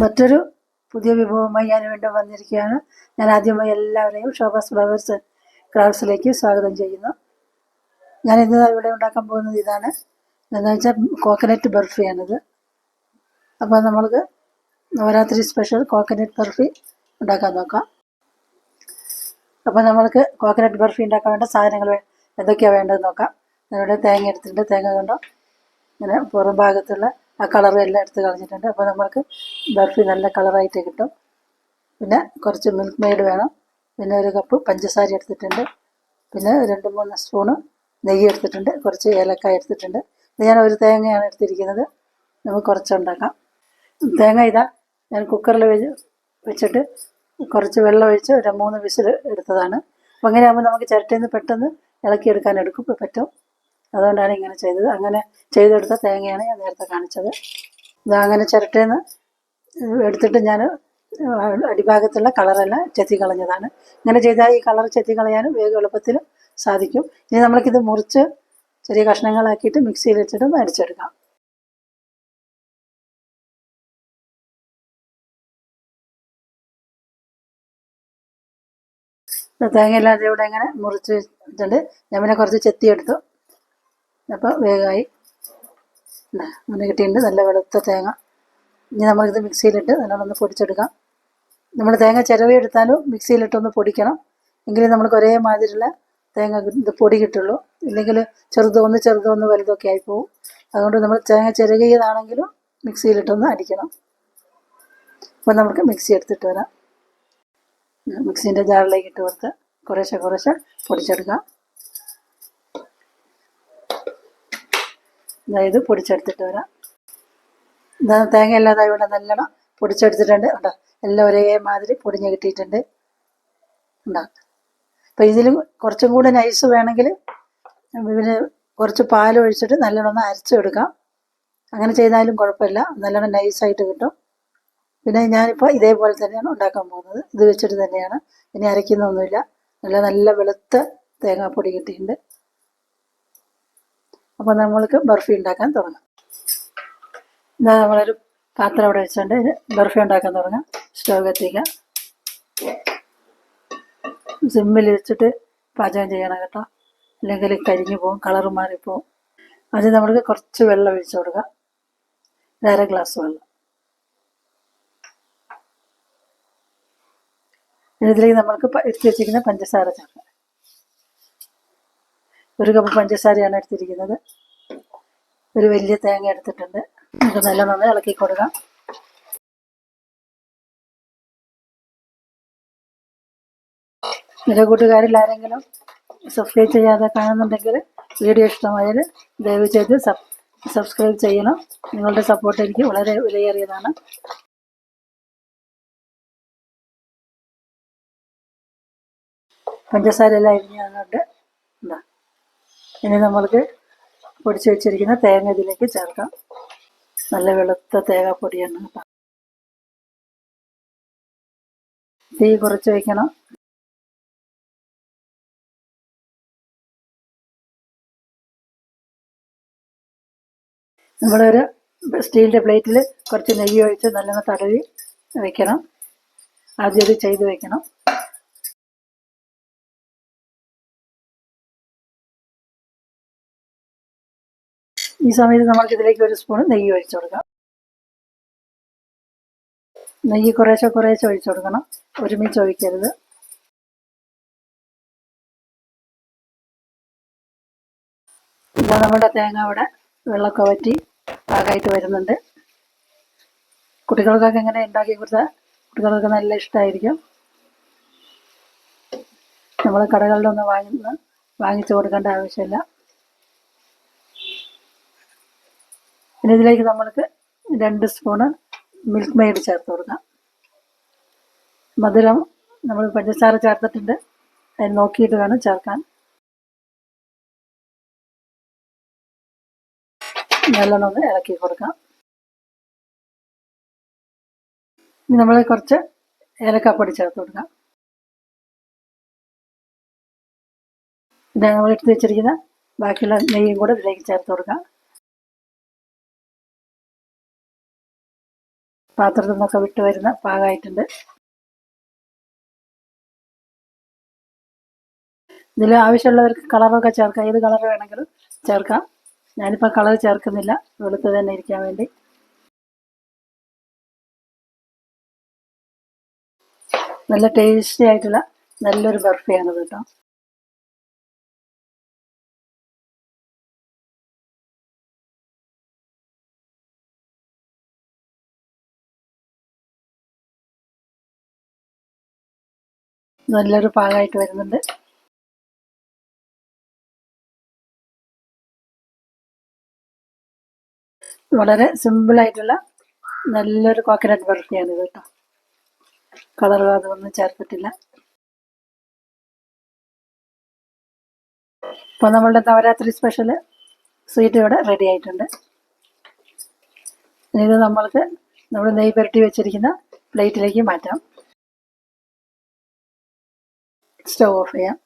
മറ്റൊരു പുതിയ വിഭവമായി ഞാൻ വീണ്ടും വന്നിരിക്കുകയാണ്. ഞാൻ ആദ്യമായി എല്ലാവരെയും ഷോഭാസ് ഫ്ലവേഴ്സ് ക്രാഫ്റ്റ്സിലേക്ക് സ്വാഗതം ചെയ്യുന്നു. ഞാൻ ഇന്ന് ഇവിടെ ഉണ്ടാക്കാൻ പോകുന്നത് ഇതാണ്. എന്താണെന്ന് വെച്ചാൽ കോക്കനട്ട് ബർഫിയാണിത്. അപ്പോൾ നമ്മൾക്ക് നവരാത്രി സ്പെഷ്യൽ കോക്കനട്ട് ബർഫി ഉണ്ടാക്കാൻ നോക്കാം. അപ്പോൾ നമ്മൾക്ക് കോക്കനട്ട് ബർഫി ഉണ്ടാക്കാൻ വേണ്ട സാധനങ്ങൾ എന്തൊക്കെയാണ് വേണ്ടതെന്ന് നോക്കാം. ഞാനിവിടെ തേങ്ങ എടുത്തിട്ടുണ്ട്. തേങ്ങ കണ്ടോ? ഇങ്ങനെ പുറം ഭാഗത്തുള്ള ആ കളറും എല്ലാം എടുത്ത് കളഞ്ഞിട്ടുണ്ട്. അപ്പോൾ നമ്മൾക്ക് ബർഫി നല്ല കളറായിട്ട് കിട്ടും. പിന്നെ കുറച്ച് മിൽക്ക് മെയ്ഡ് വേണം. പിന്നെ ഒരു കപ്പ് പഞ്ചസാര എടുത്തിട്ടുണ്ട്. പിന്നെ രണ്ട് മൂന്ന് സ്പൂണ് നെയ്യ് എടുത്തിട്ടുണ്ട്. കുറച്ച് ഏലക്കായ എടുത്തിട്ടുണ്ട്. ഇത് ഞാൻ ഒരു തേങ്ങയാണ് എടുത്തിരിക്കുന്നത്. നമുക്ക് കുറച്ചുണ്ടാക്കാം തേങ്ങ ഇതാ ഞാൻ കുക്കറിൽ വെച്ച് വെച്ചിട്ട് കുറച്ച് വെള്ളം ഒഴിച്ച് ഒരു മൂന്ന് വിസിൽ എടുത്തതാണ്. അപ്പോൾ അങ്ങനെ ആകുമ്പോൾ നമുക്ക് ചിരട്ടയിൽ നിന്ന് പെട്ടെന്ന് ഇളക്കിയെടുക്കാൻ എടുക്കും. പറ്റും. അതുകൊണ്ടാണ് ഇങ്ങനെ ചെയ്തത്. അങ്ങനെ ചെയ്തെടുത്ത തേങ്ങയാണ് ഞാൻ നേരത്തെ കാണിച്ചത്. ഇത് അങ്ങനെ ചിരട്ടയിൽ നിന്ന് എടുത്തിട്ട് ഞാൻ അടിഭാഗത്തുള്ള കളറെല്ലാം ചെത്തി കളഞ്ഞതാണ് ഇങ്ങനെ ചെയ്താൽ ഈ കളർ ചെത്തി കളയാനും വേഗം എളുപ്പത്തിൽ സാധിക്കും. ഇനി നമ്മൾക്കിത് മുറിച്ച് ചെറിയ കഷ്ണങ്ങളാക്കിയിട്ട് മിക്സിയിൽ വെച്ചിട്ട് ഇത് തേങ്ങയില്ലാതെ ഇവിടെ ഇങ്ങനെ മുറിച്ച് വെച്ചിട്ടുണ്ട്. ഞാൻ പിന്നെ കുറച്ച് ചെത്തിയെടുത്തു. അപ്പോൾ വേഗമായി. അങ്ങനെ കിട്ടിയിട്ടുണ്ട്. നല്ല വെളുത്ത തേങ്ങ. ഇനി നമ്മളിത് മിക്സിയിലിട്ട് നല്ലോണം പൊടിച്ചെടുക്കാം. നമ്മൾ തേങ്ങ ചിരവിയെടുത്താലും മിക്സിയിലിട്ടൊന്ന് പൊടിക്കണം. എങ്കിലും നമ്മൾക്ക് ഒരേ മാതിരിയുള്ള തേങ്ങ പൊടി കിട്ടുള്ളൂ. ഇല്ലെങ്കിൽ ചെറുതോ ഒന്ന് ചെറുതോ ഒന്ന് വലുതൊക്കെ ആയി അതുകൊണ്ട് നമ്മൾ തേങ്ങ ചിരകിയതാണെങ്കിലും മിക്സിയിലിട്ടൊന്ന് അടിക്കണം. അപ്പോൾ നമുക്ക് മിക്സി എടുത്തിട്ട് വരാം. മിക്സിന്റെ ജാറിലേക്ക് ഇട്ട് കൊടുത്ത് കുറേശ്ശെ കുറേശ്ശെ പൊടിച്ചെടുക്കാം. അതായത് പൊടിച്ചെടുത്തിട്ട് വരാം. ഇതാ തേങ്ങ ഇല്ലാതെ ഇവിടെ നല്ലോണം പൊടിച്ചെടുത്തിട്ടുണ്ട്. ഉണ്ടോ എല്ലാം ഒരേമാതിരി പൊടിഞ്ഞ് കിട്ടിയിട്ടുണ്ട്. ഉണ്ടോ അപ്പം ഇതിലും കുറച്ചും കൂടെ നൈസ് വേണമെങ്കിൽ പിന്നെ കുറച്ച് പാൽ ഒഴിച്ചിട്ട് നല്ലോണം അരച്ചെടുക്കാം. അങ്ങനെ ചെയ്താലും കുഴപ്പമില്ല. നല്ലോണം നൈസായിട്ട് കിട്ടും. പിന്നെ ഞാനിപ്പോൾ ഇതേപോലെ തന്നെയാണ് ഉണ്ടാക്കാൻ പോകുന്നത്. ഇത് വെച്ചിട്ട് തന്നെയാണ്. ഇനി അരയ്ക്കുന്നൊന്നുമില്ല. നല്ല നല്ല വെളുത്ത തേങ്ങാപ്പൊടി കിട്ടിയിട്ടുണ്ട്. അപ്പോൾ നമ്മൾക്ക് ബർഫി ഉണ്ടാക്കാൻ തുടങ്ങാം. ഇതാ നമ്മളൊരു പാത്രം അവിടെ വെച്ചുകൊണ്ട് ബർഫി ഉണ്ടാക്കാൻ തുടങ്ങാം. സ്റ്റവ് കത്തിക്കാം. സിമ്മിൽ വെച്ചിട്ട് പാചകം ചെയ്യണം കേട്ടോ. അല്ലെങ്കിൽ കരിഞ്ഞു പോകും കളറ് മാറിപ്പോവും. അതിന് നമ്മൾക്ക് കുറച്ച് വെള്ളം ഒഴിച്ചു കൊടുക്കാം. അര ഗ്ലാസ് വെള്ളം. ഇതിലേക്ക് നമ്മൾക്ക് എടുത്തു വെച്ചിരിക്കുന്ന പഞ്ചസാര ചേർക്കാം. ഒരു കപ്പ് പഞ്ചസാരയാണ് എടുത്തിരിക്കുന്നത്. ഒരു വലിയ തേങ്ങ എടുത്തിട്ടുണ്ട്. നമുക്ക് നല്ല നന്നായി ഇളക്കി കൊടുക്കാം. എന്റെ കൂട്ടുകാരിൽ ആരെങ്കിലും സബ്സ്ക്രൈബ് ചെയ്യാതെ കാണുന്നുണ്ടെങ്കിൽ വീഡിയോ ഇഷ്ടമായാൽ ദയവ് ചെയ്ത് സബ് സബ്സ്ക്രൈബ് ചെയ്യണം. നിങ്ങളുടെ സപ്പോർട്ട് എനിക്ക് വളരെ വിലയേറിയതാണ്. പഞ്ചസാര എല്ലാം അരിഞ്ഞ് തന്നിട്ട് എന്താ ഇനി നമ്മൾക്ക് പൊടിച്ച് വെച്ചിരിക്കുന്ന തേങ്ങ ഇതിലേക്ക് ചേർക്കാം. നല്ല വെളുത്ത തേങ്ങാപ്പൊടിയാണ് കേട്ടോ. തീ കുറച്ച് വയ്ക്കണം നമ്മളൊരു സ്റ്റീലിന്റെ പ്ലേറ്റിൽ കുറച്ച് നെയ്യ് ഒഴിച്ച് നല്ലോണം തടവി വെക്കണം. ആദ്യം ഇത് ചെയ്ത് വെക്കണം. ഈ സമയത്ത് നമുക്ക് ഇതിലേക്ക് ഒരു സ്പൂൺ നെയ്യ് ഒഴിച്ചു കൊടുക്കാം. നെയ്യ് കുറേശ്ശെ കുറേശ്ശെ ഒഴിച്ചു കൊടുക്കണം. ഒരുമിച്ച് ഒഴിക്കരുത്. ഇതാ നമ്മുടെ തേങ്ങ അവിടെ വെള്ളമൊക്കെ വറ്റി പാകമായിട്ട് വരുന്നുണ്ട്. കുട്ടികൾക്കൊക്കെ ഇങ്ങനെ ഉണ്ടാക്കി കൊടുത്താൽ കുട്ടികൾക്ക് നല്ല ഇഷ്ടമായിരിക്കും നമ്മൾ കടകളിലൊന്നും വാങ്ങുന്ന വാങ്ങിച്ചു കൊടുക്കേണ്ട ആവശ്യമില്ല. പിന്നെ ഇതിലേക്ക് നമ്മൾക്ക് രണ്ട് സ്പൂണ് മിൽക്ക് മെയ്ഡ് ചേർത്ത് കൊടുക്കാം. മധുരം നമ്മൾ പഞ്ചസാര ചേർത്തിട്ടുണ്ട്. അത് നോക്കിയിട്ട് വേണം ചേർക്കാൻ. നല്ലോണം ഒന്ന് ഇളക്കി കൊടുക്കാം. ഇനി നമ്മൾ കുറച്ച് ഏലക്കാപ്പൊടി ചേർത്ത് കൊടുക്കാം. പിന്നെ നമ്മൾ എടുത്ത് വെച്ചിരിക്കുന്ന ബാക്കിയുള്ള നെയ്യും കൂടെ ഇതിലേക്ക് ചേർത്ത് കൊടുക്കാം. പാത്രത്തിൽ നിന്നൊക്കെ വിട്ട് വരുന്ന പാകമായിട്ടുണ്ട് ഇതിൽ ആവശ്യമുള്ളവർക്ക് കളറൊക്കെ ചേർക്കാം. ഏത് കളർ വേണമെങ്കിലും ചേർക്കാം. ഞാനിപ്പോൾ കളർ ചേർക്കുന്നില്ല. വെളുത്ത് തന്നെ ഇരിക്കാൻ വേണ്ടി. നല്ല ടേസ്റ്റി ആയിട്ടുള്ള നല്ലൊരു ബർഫിയാണ് കേട്ടോ. നല്ലൊരു പാകമായിട്ട് വരുന്നുണ്ട്. വളരെ സിമ്പിളായിട്ടുള്ള നല്ലൊരു കോക്കനട്ട് ബർഫിയാണ് കേട്ടോ. കളർ അതൊന്നും ചേർത്തിട്ടില്ല. ഇപ്പൊ നമ്മളുടെ നവരാത്രി സ്പെഷ്യൽ സ്വീറ്റ് ഇവിടെ റെഡി ആയിട്ടുണ്ട്. ഇത് നമ്മൾക്ക് നമ്മൾ നെയ് പുരട്ടി വെച്ചിരിക്കുന്ന പ്ലേറ്റിലേക്ക് മാറ്റാം. സ്റ്റവ് ഓഫ് ചെയ്യാം.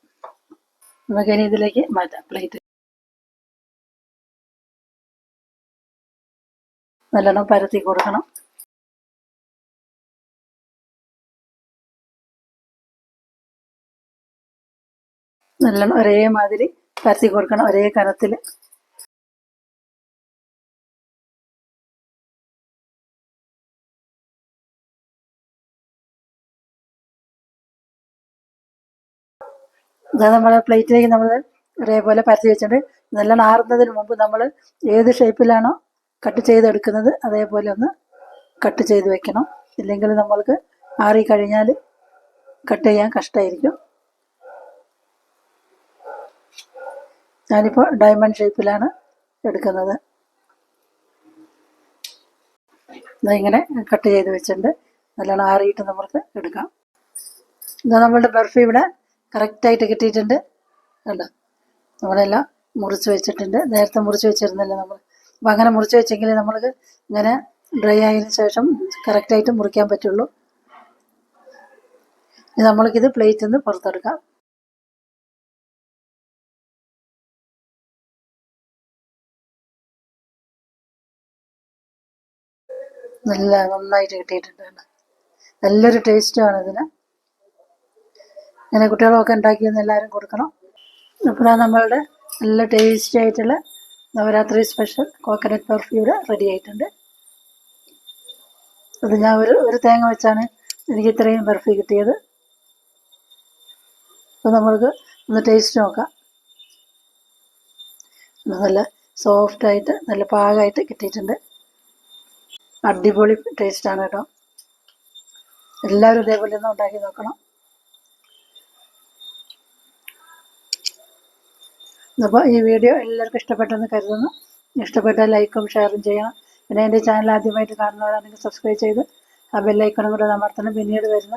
നമുക്ക് ഇനി ഇതിലേക്ക് മാറ്റാം. പ്ലേറ്റ്. നല്ലോണം പരത്തി കൊടുക്കണം. നല്ലോണം ഒരേമാതിരി പരത്തി കൊടുക്കണം. ഒരേ കനത്തിൽ ഇത് നമ്മൾ പ്ലേറ്റിലേക്ക് നമ്മൾ ഒരേപോലെ പരത്തി വെച്ചിട്ട് നല്ലോണം ആറുന്നതിന് മുമ്പ് നമ്മൾ ഏത് ഷേപ്പിലാണോ കട്ട് ചെയ്തെടുക്കുന്നത് അതേപോലെ ഒന്ന് കട്ട് ചെയ്ത് വെക്കണം. ഇല്ലെങ്കിൽ നമ്മൾക്ക് ആറിക്കഴിഞ്ഞാൽ കട്ട് ചെയ്യാൻ കഷ്ടമായിരിക്കും ഞാനിപ്പോൾ ഡയമണ്ട് ഷേപ്പിലാണ് എടുക്കുന്നത്. ഇതിങ്ങനെ കട്ട് ചെയ്ത് വെച്ചിട്ടുണ്ട്. നല്ലോണം ആറിയിട്ട് നമുക്ക് എടുക്കാം. ഇതാ നമ്മളുടെ ബർഫി ഇവിടെ കറക്റ്റായിട്ട് കിട്ടിയിട്ടുണ്ട്. കണ്ടോ? നമ്മളെല്ലാം മുറിച്ച് വെച്ചിട്ടുണ്ട്. നേരത്തെ മുറിച്ച് വെച്ചിരുന്നല്ലോ നമ്മൾ? അപ്പം അങ്ങനെ മുറിച്ച് വെച്ചെങ്കിൽ നമ്മൾക്ക് ഇങ്ങനെ ഡ്രൈ ആയതിനു ശേഷം കറക്റ്റായിട്ട് മുറിക്കാൻ പറ്റുള്ളൂ. നമ്മൾക്കിത് പ്ലേറ്റിൽ നിന്ന് പുറത്തെടുക്കാം. നല്ല നന്നായിട്ട് കിട്ടിയിട്ടുണ്ട് കേട്ടോ. നല്ലൊരു ടേസ്റ്റുമാണ് ഇതിന്. ഇങ്ങനെ കുട്ടികളൊക്കെ ഉണ്ടാക്കിയെന്ന് എല്ലാവരും കൊടുക്കണം. അപ്പോൾ നമ്മളുടെ നല്ല ടേസ്റ്റി ആയിട്ടുള്ള Navaratri special coconut barfi ready ആയിട്ടുണ്ട്. അത് ഞാൻ ഒരു ഒരു തേങ്ങ വെച്ചാണ് എനിക്ക് ഇത്രയും ബർഫി കിട്ടിയത്. അപ്പോൾ നമ്മൾക്ക് ഒന്ന് ടേസ്റ്റ് നോക്കാം. നല്ല സോഫ്റ്റായിട്ട് നല്ല പാകമായിട്ട് കിട്ടിയിട്ടുണ്ട്. അടിപൊളി ടേസ്റ്റാണ് കേട്ടോ. എല്ലാവരും ഇതേപോലെ ഒന്ന് ഉണ്ടാക്കി നോക്കണം. അപ്പോൾ ഈ വീഡിയോ എല്ലാവർക്കും ഇഷ്ടപ്പെട്ടെന്ന് കരുതുന്നു. ഇഷ്ടപ്പെട്ടാൽ ലൈക്കും ഷെയറും ചെയ്യണം പിന്നെ എന്റെ ചാനൽ ആദ്യമായിട്ട് കാണുന്നവരാണെങ്കിൽ സബ്സ്ക്രൈബ് ചെയ്ത് ആ ബെല്ലൈക്കണും കൂടെ അമർത്തണം. പിന്നീട് വരുന്ന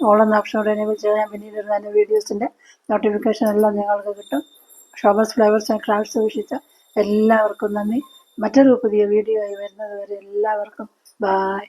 ഓളെന്ന ഓപ്ഷൻ കൂടെ എനേബിൾ ചെയ്താൽ പിന്നീട് വരുന്ന എന്റെ വീഡിയോസിന്റെ നോട്ടിഫിക്കേഷൻ എല്ലാം നിങ്ങൾക്ക് കിട്ടും. ഷോബസ് ഫ്ലേവേഴ്സ് ആൻഡ് ക്രാഫ്റ്റ്സ് വീക്ഷിച്ച എല്ലാവർക്കും നന്ദി. മറ്റൊരു പുതിയ വീഡിയോ ആയി വരുന്നത് വരെ എല്ലാവർക്കും ബായ്